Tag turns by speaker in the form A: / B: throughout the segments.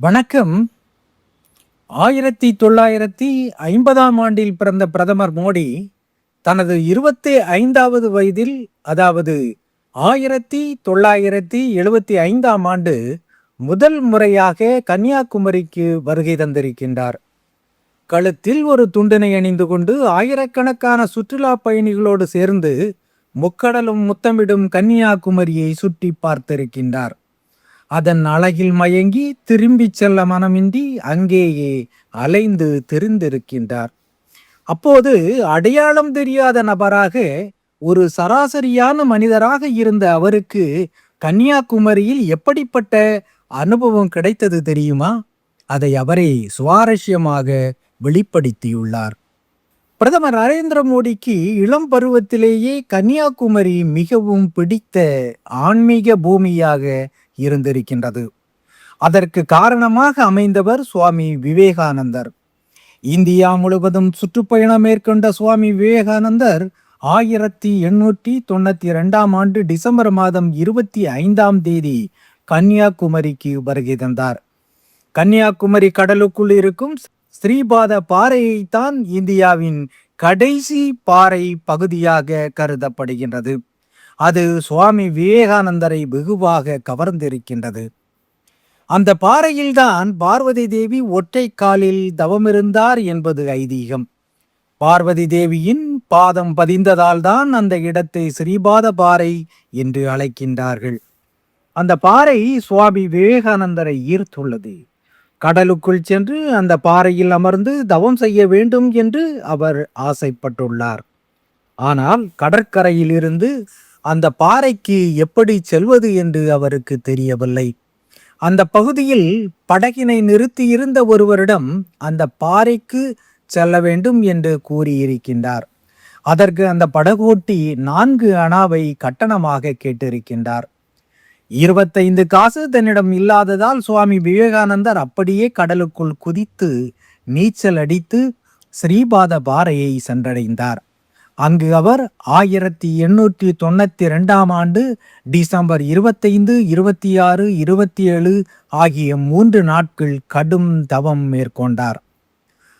A: வணக்கம். ஆயிரத்தி தொள்ளாயிரத்தி ஐம்பதாம் ஆண்டில் பிறந்த பிரதமர் மோடி தனது இருபத்தி ஐந்தாவது வயதில் அதாவது ஆயிரத்தி தொள்ளாயிரத்தி எழுபத்தி ஐந்தாம் ஆண்டு முதல் முறையாக கன்னியாகுமரிக்கு வருகை தந்திருக்கின்றார். கழுத்தில் ஒரு துண்டினை அணிந்து கொண்டு ஆயிரக்கணக்கான சுற்றுலா பயணிகளோடு சேர்ந்து முக்கடலும் முத்தமிடும் கன்னியாகுமரியை சுற்றி பார்த்திருக்கின்றார். அதன் அழகில் மயங்கி திரும்பிச் செல்ல மனமின்றி அங்கேயே அலைந்து தெரிந்திருக்கின்றார். அப்போது அடையாளம் தெரியாத நபராக ஒரு சராசரியான மனிதராக இருந்த அவருக்கு கன்னியாகுமரியில் எப்படிப்பட்ட அனுபவம் கிடைத்தது தெரியுமா? அதை அவரே சுவாரஸ்யமாக வெளிப்படுத்தியுள்ளார். பிரதமர் நரேந்திர மோடிக்கு இளம் பருவத்திலேயே கன்னியாகுமரி மிகவும் பிடித்த ஆன்மீக பூமியாக இருந்திருக்கின்றது. அதற்கு காரணமாக அமைந்தவர் சுவாமி விவேகானந்தர். இந்தியா முழுவதும் சுற்றுப்பயணம் மேற்கொண்ட சுவாமி விவேகானந்தர் ஆயிரத்தி எண்ணூற்றி தொண்ணூத்தி இரண்டாம் ஆண்டு டிசம்பர் மாதம் இருபத்தி ஐந்தாம் தேதி கன்னியாகுமரிக்கு வருகை தந்தார். கன்னியாகுமரி கடலுக்குள் இருக்கும் ஸ்ரீபாத பாறையைத்தான் இந்தியாவின் கடைசி பாறை பகுதியாக கருதப்படுகின்றது. அது சுவாமி விவேகானந்தரை வெகுவாக கவர்ந்திருக்கின்றது. அந்த பாறையில்தான் பார்வதி தேவி ஒற்றை காலில் தவமிருந்தார் என்பது ஐதீகம். பார்வதி தேவியின் பாதம் பதிந்ததால் தான் அந்த இடத்தை ஸ்ரீபாத பாறை என்று அழைக்கின்றார்கள். அந்த பாறை சுவாமி விவேகானந்தரை ஈர்த்துள்ளது. கடலுக்குள் சென்று அந்த பாறையில் அமர்ந்து தவம் செய்ய வேண்டும் என்று அவர் ஆசைப்பட்டுள்ளார். ஆனால் கடற்கரையிலிருந்து அந்த பாறைக்கு எப்படி செல்வது என்று அவருக்கு தெரியவில்லை. அந்த பகுதியில் படகினை நிறுத்தியிருந்த ஒருவரிடம் அந்த பாறைக்கு செல்ல வேண்டும் என்று கூறியிருக்கின்றார். அதற்கு அந்த படகோட்டி நான்கு அணாவை கட்டணமாக கேட்டிருக்கின்றார். இருபத்தைந்து காசு தன்னிடம் இல்லாததால் சுவாமி விவேகானந்தர் அப்படியே கடலுக்குள் குதித்து நீச்சல் அடித்து ஸ்ரீபாத பாறையை சென்றடைந்தார். அங்கு அவர் ஆயிரத்தி எண்ணூற்றி தொண்ணூத்தி ரெண்டாம் ஆண்டு டிசம்பர் இருபத்தைந்து இருபத்தி ஆறு இருபத்தி ஏழு ஆகிய மூன்று நாட்கள் கடும் தவம் மேற்கொண்டார்.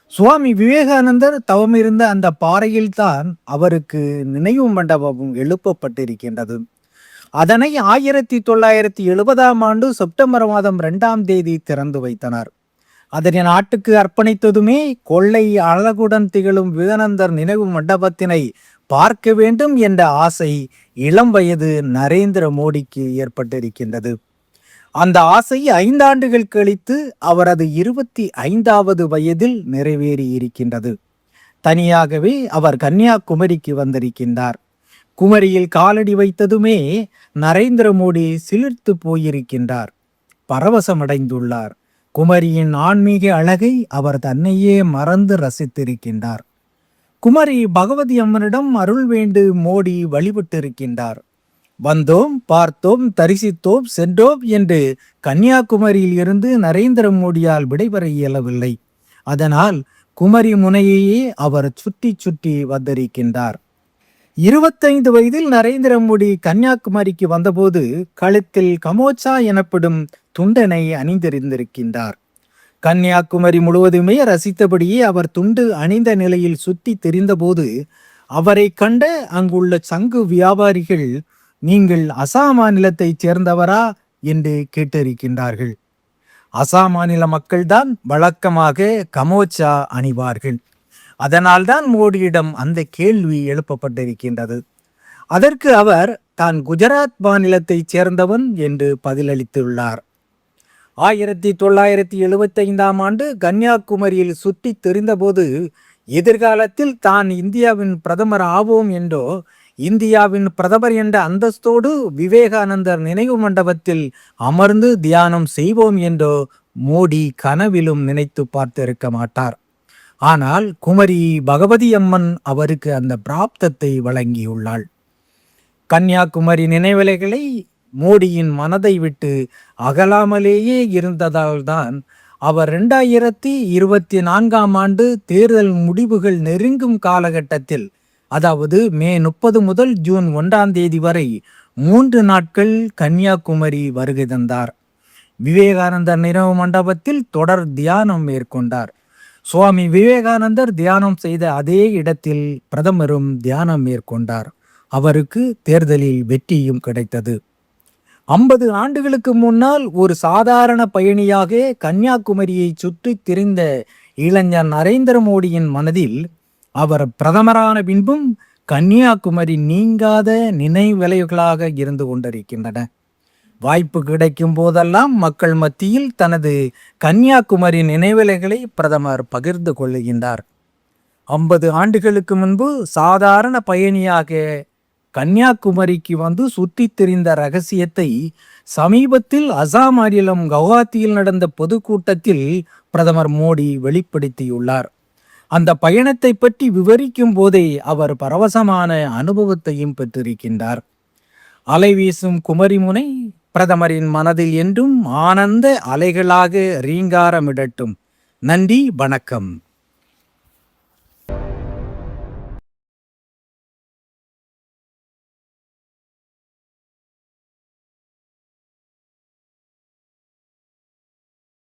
A: சுவாமி விவேகானந்தர் தவம் இருந்த அந்த பாறையில்தான் அவருக்கு நினைவு மண்டபமும் எழுப்பப்பட்டிருக்கின்றது. அதனை ஆயிரத்தி தொள்ளாயிரத்தி எழுபதாம் ஆண்டு செப்டம்பர் மாதம் இரண்டாம் தேதி திறந்து வைத்தனர். அதனை நாட்டுக்கு அர்ப்பணித்ததுமே கொள்ளை அழகுடன் திகழும் விதானந்தர் நினைவு மண்டபத்தினை பார்க்க வேண்டும் என்ற ஆசை இளம் வயது நரேந்திர மோடிக்கு ஏற்பட்டிருக்கின்றது. அந்த ஆசை ஐந்தாண்டுகள் கழித்து அவரது இருபத்தி ஐந்தாவது வயதில் நிறைவேறி இருக்கின்றது. தனியாகவே அவர் கன்னியாகுமரிக்கு வந்திருக்கின்றார். குமரியில் காலடி வைத்ததுமே நரேந்திர மோடி சிலிர்த்து போயிருக்கின்றார். பரவசமடைந்துள்ளார். குமரியின் ஆன்மீக அழகை அவர் தன்னையே மறந்து ரசித்திருக்கின்றார். குமரி பகவதி அம்மனிடம் அருள் வேண்டு மோடி வழிபட்டிருக்கின்றார். வந்தோம் பார்த்தோம் தரிசித்தோம் சென்றோம் என்று கன்னியாகுமரியில் இருந்து நரேந்திர மோடியால் விடைபெற இயலவில்லை. அதனால் குமரி முனையையே அவர் சுற்றி சுற்றி வந்திருக்கின்றார். இருபத்தைந்து வயதில் நரேந்திர மோடி கன்னியாகுமரிக்கு வந்தபோது கழுத்தில் கமோச்சா எனப்படும் துண்டனை அணிந்திருந்திருக்கின்றார். கன்னியாகுமரி முழுவதுமே ரசித்தபடியே அவர் துண்டு அணிந்த நிலையில் சுற்றி தெரிந்தபோது அவரை கண்ட அங்குள்ள சங்கு வியாபாரிகள் நீங்கள் அசாம் மாநிலத்தைச் சேர்ந்தவரா? என்று கேட்டிருக்கின்றார்கள் அசாம் மாநில மக்கள்தான் வழக்கமாக கமோச்சா அணிவார்கள். அதனால்தான் மோடியிடம் அந்த கேள்வி எழுப்பப்பட்டிருக்கின்றது. அதற்கு அவர் தான் குஜராத் மாநிலத்தைச் சேர்ந்தவன் என்று பதிலளித்துள்ளார். ஆயிரத்தி தொள்ளாயிரத்தி எழுபத்தைந்தாம் ஆண்டு கன்னியாகுமரியில் சுற்றி தெரிந்தபோது எதிர்காலத்தில் தான் இந்தியாவின் பிரதமர் ஆவோம் என்றோ இந்தியாவின் பிரதமர் என்ற அந்தஸ்தோடு விவேகானந்தர் நினைவு மண்டபத்தில் அமர்ந்து தியானம் செய்வோம் என்றோ மோடி கனவிலும் நினைத்து பார்த்திருக்க மாட்டார். ஆனால் குமரி பகவதி அம்மன் அவருக்கு அந்த பிராப்தத்தை வழங்கியுள்ளாள். கன்னியாகுமரி நினைவலைகளை மோடியின் மனதை விட்டு அகலாமலேயே இருந்ததால்தான் அவர் ரெண்டாயிரத்தி இருபத்தி நான்காம் ஆண்டு தேர்தல் முடிவுகள் நெருங்கும் காலகட்டத்தில் அதாவது மே முப்பது முதல் ஜூன் ஒன்றாம் தேதி வரை மூன்று நாட்கள் கன்னியாகுமரி வருகை தந்தார். விவேகானந்தர் நினைவு மண்டபத்தில் தொடர் தியானம் மேற்கொண்டார். சுவாமி விவேகானந்தர் தியானம் செய்த அதே இடத்தில் பிரதமரும் தியானம் மேற்கொண்டார். அவருக்கு தேர்தலில் வெற்றியும் கிடைத்தது. ஐம்பது ஆண்டுகளுக்கு முன்னால் ஒரு சாதாரண பயணியாக கன்னியாகுமரியை சுற்றி திரிந்த இளைஞர் நரேந்திர மோடியின் மனதில் அவர் பிரதமரான பின்பும் கன்னியாகுமரி நீங்காத நினைவலைகளாக இருந்து கொண்டிருக்கின்றன. வாய்ப்பு கிடைக்கும் போதெல்லாம் மக்கள் மத்தியில் தனது கன்னியாகுமரி நினைவலைகளை பிரதமர் பகிர்ந்து கொள்ளுகின்றார் ஐம்பது ஆண்டுகளுக்கு முன்பு சாதாரண பயணியாக கன்னியாகுமரிக்கு வந்து சுற்றி திரிந்த ரகசியத்தை சமீபத்தில் அசாம் மாநிலம் கவுஹாத்தியில் நடந்த பொதுக்கூட்டத்தில் பிரதமர் மோடி வெளிப்படுத்தியுள்ளார். அந்த பயணத்தை பற்றி விவரிக்கும் போதே அவர் பரவசமான அனுபவத்தையும் பெற்றிருக்கின்றார். அலை வீசும் குமரிமுனை பிரதமரின் மனதில் என்றும் ஆனந்த அலைகளாக ரீங்காரமிடட்டும். நன்றி வணக்கம்.